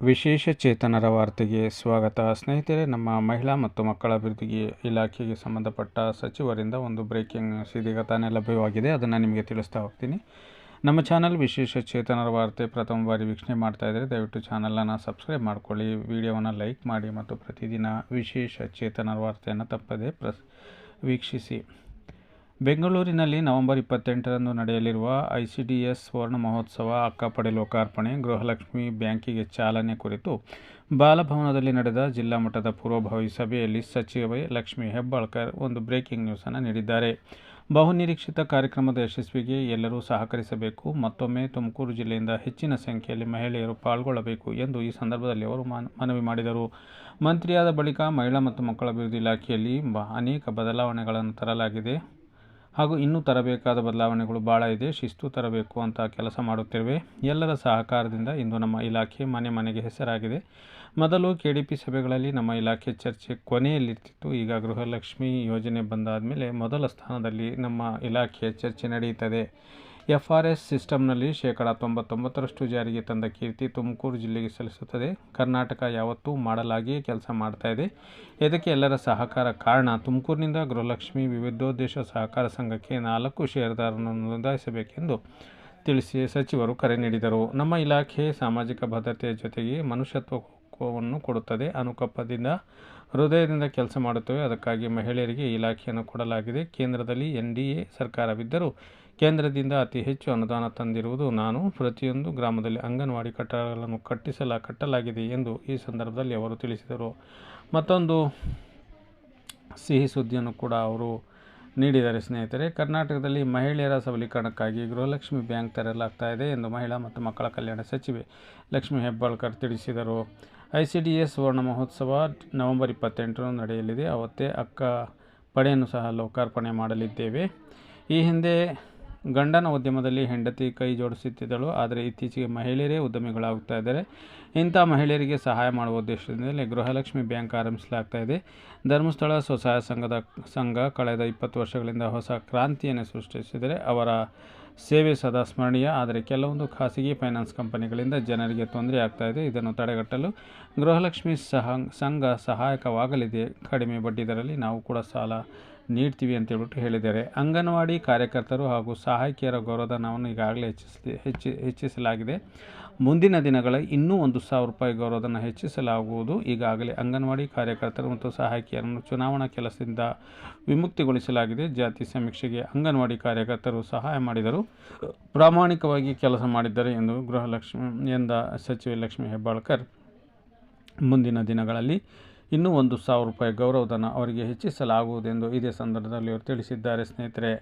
ವಿಶೇಷ ಚೇತನರ ವಾರ್ತೆಗೆ ಸ್ವಾಗತ. ಸ್ನೇಹಿತರೆ, ನಮ್ಮ ಮಹಿಳಾ ಮತ್ತು ಮಕ್ಕಳ ಅಭಿವೃದ್ಧಿಗೆ ಇಲಾಖೆಗೆ ಸಂಬಂಧಪಟ್ಟ ಸಚಿವರಿಂದ ಒಂದು ಬ್ರೇಕಿಂಗ್ ನ್ಯೂಸ್ ತಾನೇ ಲಭ್ಯವಾಗಿದೆ. ಅದನ್ನು ನಿಮಗೆ ತಿಳಿಸ್ತಾ ಹೋಗ್ತೀನಿ. ನಮ್ಮ ಚಾನಲ್ ವಿಶೇಷ ಚೇತನರ ವಾರ್ತೆ ಪ್ರಥಮ ಬಾರಿ ವೀಕ್ಷಣೆ ಮಾಡ್ತಾ ಇದ್ದರೆ ದಯವಿಟ್ಟು ಚಾನಲನ್ನು ಸಬ್ಸ್ಕ್ರೈಬ್ ಮಾಡ್ಕೊಳ್ಳಿ, ವಿಡಿಯೋವನ್ನು ಲೈಕ್ ಮಾಡಿ ಮತ್ತು ಪ್ರತಿದಿನ ವಿಶೇಷ ಚೇತನರ ವಾರ್ತೆಯನ್ನು ತಪ್ಪದೆ ಪ್ರ ವೀಕ್ಷಿಸಿ. ಬೆಂಗಳೂರಿನಲ್ಲಿ ನವೆಂಬರ್ ಇಪ್ಪತ್ತೆಂಟರಂದು ನಡೆಯಲಿರುವ ಐ ಸಿ ಡಿ ಎಸ್ ಸ್ವರ್ಣ ಮಹೋತ್ಸವ ಅಕ್ಕಪಡೆ ಲೋಕಾರ್ಪಣೆ, ಗೃಹಲಕ್ಷ್ಮಿ ಬ್ಯಾಂಕಿಗೆ ಚಾಲನೆ ಕುರಿತು ಬಾಲಭವನದಲ್ಲಿ ನಡೆದ ಜಿಲ್ಲಾ ಮಟ್ಟದ ಪೂರ್ವಭಾವಿ ಸಭೆಯಲ್ಲಿ ಸಚಿವೆ ಲಕ್ಷ್ಮಿ ಹೆಬ್ಬಾಳ್ಕರ್ ಒಂದು ಬ್ರೇಕಿಂಗ್ ನ್ಯೂಸನ್ನು ನೀಡಿದ್ದಾರೆ. ಬಹುನಿರೀಕ್ಷಿತ ಕಾರ್ಯಕ್ರಮದ ಯಶಸ್ವಿಗೆ ಎಲ್ಲರೂ ಸಹಕರಿಸಬೇಕು. ಮತ್ತೊಮ್ಮೆ ತುಮಕೂರು ಜಿಲ್ಲೆಯಿಂದ ಹೆಚ್ಚಿನ ಸಂಖ್ಯೆಯಲ್ಲಿ ಮಹಿಳೆಯರು ಪಾಲ್ಗೊಳ್ಳಬೇಕು ಎಂದು ಈ ಸಂದರ್ಭದಲ್ಲಿ ಅವರು ಮನ- ಮನವಿ ಮಾಡಿದರು. ಮಂತ್ರಿಯಾದ ಬಳಿಕ ಮಹಿಳಾ ಮತ್ತು ಮಕ್ಕಳ ಅಭಿವೃದ್ಧಿ ಇಲಾಖೆಯಲ್ಲಿ ಅನೇಕ ಬದಲಾವಣೆಗಳನ್ನು ತರಲಾಗಿದೆ. ಹಾಗೂ ಇನ್ನೂ ತರಬೇಕಾದ ಬದಲಾವಣೆಗಳು ಭಾಳ ಇದೆ. ಶಿಸ್ತು ತರಬೇಕು ಅಂತ ಕೆಲಸ ಮಾಡುತ್ತಿರುವೆ. ಎಲ್ಲರ ಸಹಕಾರದಿಂದ ಇಂದು ನಮ್ಮ ಇಲಾಖೆ ಮನೆ ಮನೆಗೆ ಹೆಸರಾಗಿದೆ. ಮೊದಲು ಕೆ ಡಿ ಪಿ ಸಭೆಗಳಲ್ಲಿ ನಮ್ಮ ಇಲಾಖೆ ಚರ್ಚೆ ಕೊನೆಯಲ್ಲಿರ್ತಿತ್ತು. ಈಗ ಗೃಹಲಕ್ಷ್ಮಿ ಯೋಜನೆ ಬಂದಾದ ಮೇಲೆ ಮೊದಲ ಸ್ಥಾನದಲ್ಲಿ ನಮ್ಮ ಇಲಾಖೆಯ ಚರ್ಚೆ ನಡೆಯುತ್ತದೆ. ಎಫ್ ಆರ್ ಎಸ್ ಸಿಸ್ಟಮ್ನಲ್ಲಿ ಶೇಕಡ ತೊಂಬತ್ತೊಂಬತ್ತರಷ್ಟು ಜಾರಿಗೆ ತಂದ ಕೀರ್ತಿ ತುಮಕೂರು ಜಿಲ್ಲೆಗೆ ಸಲ್ಲಿಸುತ್ತದೆ. ಕರ್ನಾಟಕ ಯಾವತ್ತೂ ಮಾಡಲಾಗಿಯೇ ಕೆಲಸ ಮಾಡ್ತಾ ಇದೆ. ಇದಕ್ಕೆ ಎಲ್ಲರ ಸಹಕಾರ ಕಾರಣ ತುಮಕೂರಿನಿಂದ ಗೃಹಲಕ್ಷ್ಮಿ ವಿವಿಧೋದ್ದೇಶ ಸಹಕಾರ ಸಂಘಕ್ಕೆ ನಾಲ್ಕು ಷೇರುದಾರರನ್ನು ನೋಂದಾಯಿಸಬೇಕೆಂದು ತಿಳಿಸಿ ಸಚಿವರು ಕರೆ ನೀಡಿದರು. ನಮ್ಮ ಇಲಾಖೆ ಸಾಮಾಜಿಕ ಭದ್ರತೆಯ ಜೊತೆಗೆ ಮನುಷ್ಯತ್ವವನ್ನು ಕೊಡುತ್ತದೆ. ಅನುಕಂಪದಿಂದ ಹೃದಯದಿಂದ ಕೆಲಸ ಮಾಡುತ್ತವೆ. ಅದಕ್ಕಾಗಿ ಮಹಿಳೆಯರಿಗೆ ಇಲಾಖೆಯನ್ನು ಕೊಡಲಾಗಿದೆ. ಕೇಂದ್ರದಲ್ಲಿ ಎನ್ ಡಿ ಎ ಸರ್ಕಾರವಿದ್ದರೂ ಕೇಂದ್ರದಿಂದ ಅತಿ ಹೆಚ್ಚು ಅನುದಾನ ತಂದಿರುವುದು ನಾನು. ಪ್ರತಿಯೊಂದು ಗ್ರಾಮದಲ್ಲಿ ಅಂಗನವಾಡಿ ಕಟ್ಟಡಗಳನ್ನು ಕಟ್ಟಿಸಲ, ಕಟ್ಟಲಾಗಿದೆ ಎಂದು ಈ ಸಂದರ್ಭದಲ್ಲಿ ಅವರು ತಿಳಿಸಿದರು. ಮತ್ತೊಂದು ಸಿಹಿ ಸುದ್ದಿಯನ್ನು ಕೂಡ ಅವರು ನೀಡಿದ್ದಾರೆ ಸ್ನೇಹಿತರೆ. ಕರ್ನಾಟಕದಲ್ಲಿ ಮಹಿಳೆಯರ ಸಬಲೀಕರಣಕ್ಕಾಗಿ ಗೃಹಲಕ್ಷ್ಮಿ ಬ್ಯಾಂಕ್ ತೆರೆಯಲಾಗ್ತಾ ಇದೆ ಎಂದು ಮಹಿಳಾ ಮತ್ತು ಮಕ್ಕಳ ಕಲ್ಯಾಣ ಸಚಿವೆ ಲಕ್ಷ್ಮಿ ಹೆಬ್ಬಾಳ್ಕರ್ ತಿಳಿಸಿದರು. ಐ ಸಿ ಡಿ ಎಸ್ ಸುವರ್ಣ ಮಹೋತ್ಸವ ನವೆಂಬರ್ ಇಪ್ಪತ್ತೆಂಟರಂದು ನಡೆಯಲಿದೆ. ಅವತ್ತೇ ಅಕ್ಕ ಪಡೆಯನ್ನು ಸಹ ಲೋಕಾರ್ಪಣೆ ಮಾಡಲಿದ್ದೇವೆ. ಈ ಹಿಂದೆ ಗಂಡನ ಉದ್ಯಮದಲ್ಲಿ ಹೆಂಡತಿ ಕೈ ಜೋಡಿಸುತ್ತಿದ್ದಳು, ಆದರೆ ಇತ್ತೀಚೆಗೆ ಮಹಿಳೆಯರೇ ಉದ್ಯಮಿಗಳಾಗ್ತಾ ಇದ್ದಾರೆ. ಇಂಥ ಮಹಿಳೆಯರಿಗೆ ಸಹಾಯ ಮಾಡುವ ಉದ್ದೇಶದಿಂದಲೇ ಗೃಹಲಕ್ಷ್ಮಿ ಬ್ಯಾಂಕ್ ಆರಂಭಿಸಲಾಗ್ತಾ ಇದೆ. ಧರ್ಮಸ್ಥಳ ಸ್ವಸಹಾಯ ಸಂಘದ ಸಂಘ ಕಳೆದ ಇಪ್ಪತ್ತು ವರ್ಷಗಳಿಂದ ಹೊಸ ಕ್ರಾಂತಿಯನ್ನು ಸೃಷ್ಟಿಸಿದರೆ ಅವರ ಸೇವೆ ಸದಾ ಸ್ಮರಣೀಯ. ಆದರೆ ಕೆಲವೊಂದು ಖಾಸಗಿ ಫೈನಾನ್ಸ್ ಕಂಪನಿಗಳಿಂದ ಜನರಿಗೆ ತೊಂದರೆ ಆಗ್ತಾಯಿದೆ ಇದೆ. ಇದನ್ನು ತಡೆಗಟ್ಟಲು ಗೃಹಲಕ್ಷ್ಮಿ ಸಹ, ಸಂಘ ಸಹಾಯಕವಾಗಲಿದೆ. ಕಡಿಮೆ ಬಡ್ಡಿದರಲ್ಲಿ ನಾವು ಕೂಡ ಸಾಲ ನೀಡ್ತೀವಿ ಅಂತ ಹೇಳ್ಬಿಟ್ಟು ಹೇಳಿದ್ದಾರೆ. ಅಂಗನವಾಡಿ ಕಾರ್ಯಕರ್ತರು ಹಾಗೂ ಸಹಾಯಕಿಯರ ಗೌರವಧನವನ್ನು ಈಗಾಗಲೇ ಹೆಚ್ಚಿಸಲಿ, ಹೆಚ್ಚಿ, ಹೆಚ್ಚಿಸಲಾಗಿದೆ. ಮುಂದಿನ ದಿನಗಳ ಇನ್ನೂ ಒಂದು ಸಾವಿರ ರೂಪಾಯಿ ಗೌರವಧನ ಹೆಚ್ಚಿಸಲಾಗುವುದು. ಈಗಾಗಲೇ ಅಂಗನವಾಡಿ ಕಾರ್ಯಕರ್ತರು ಮತ್ತು ಸಹಾಯಕಿಯರನ್ನು ಚುನಾವಣಾ ಕೆಲಸದಿಂದ ವಿಮುಕ್ತಿಗೊಳಿಸಲಾಗಿದೆ. ಜಾತಿ ಸಮೀಕ್ಷೆಗೆ ಅಂಗನವಾಡಿ ಕಾರ್ಯಕರ್ತರು ಸಹಾಯ ಮಾಡಿದರು. ಪ್ರಾಮಾಣಿಕವಾಗಿ ಕೆಲಸ ಮಾಡಿದ್ದಾರೆ ಎಂದು ಗೃಹಲಕ್ಷ್ಮಿ ಎಂದ ಸಚಿವೆ ಲಕ್ಷ್ಮೀ ಹೆಬ್ಬಾಳ್ಕರ್. ಮುಂದಿನ ದಿನಗಳಲ್ಲಿ ಇನ್ನೂ ಒಂದು ಸಾವಿರ ರೂಪಾಯಿ ಗೌರವಧನ ಅವರಿಗೆ ಹೆಚ್ಚಿಸಲಾಗುವುದೆಂದು ಇದೇ ಸಂದರ್ಭದಲ್ಲಿ ಅವರು ತಿಳಿಸಿದ್ದಾರೆ ಸ್ನೇಹಿತರೆ.